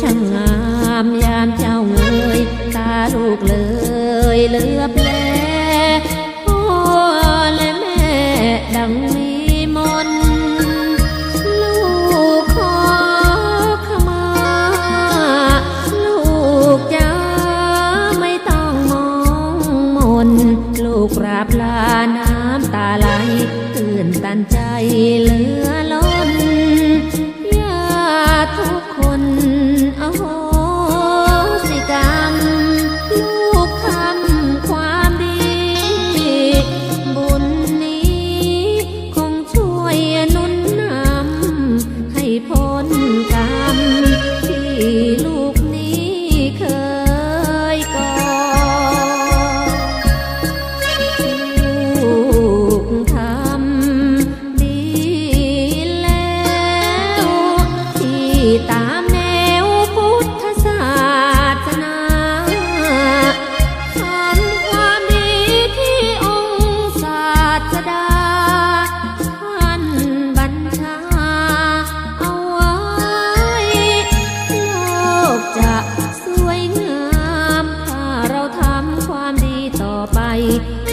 ช่างงามยามเจ้าเงยตาลูกเลยเลือบแลพ่อและแม่ดังมีมนลูกขอขมา ลูกจะไม่ต้องมองมน ลูกกราบลาน้ำตาไหลตื่นตันใจ light.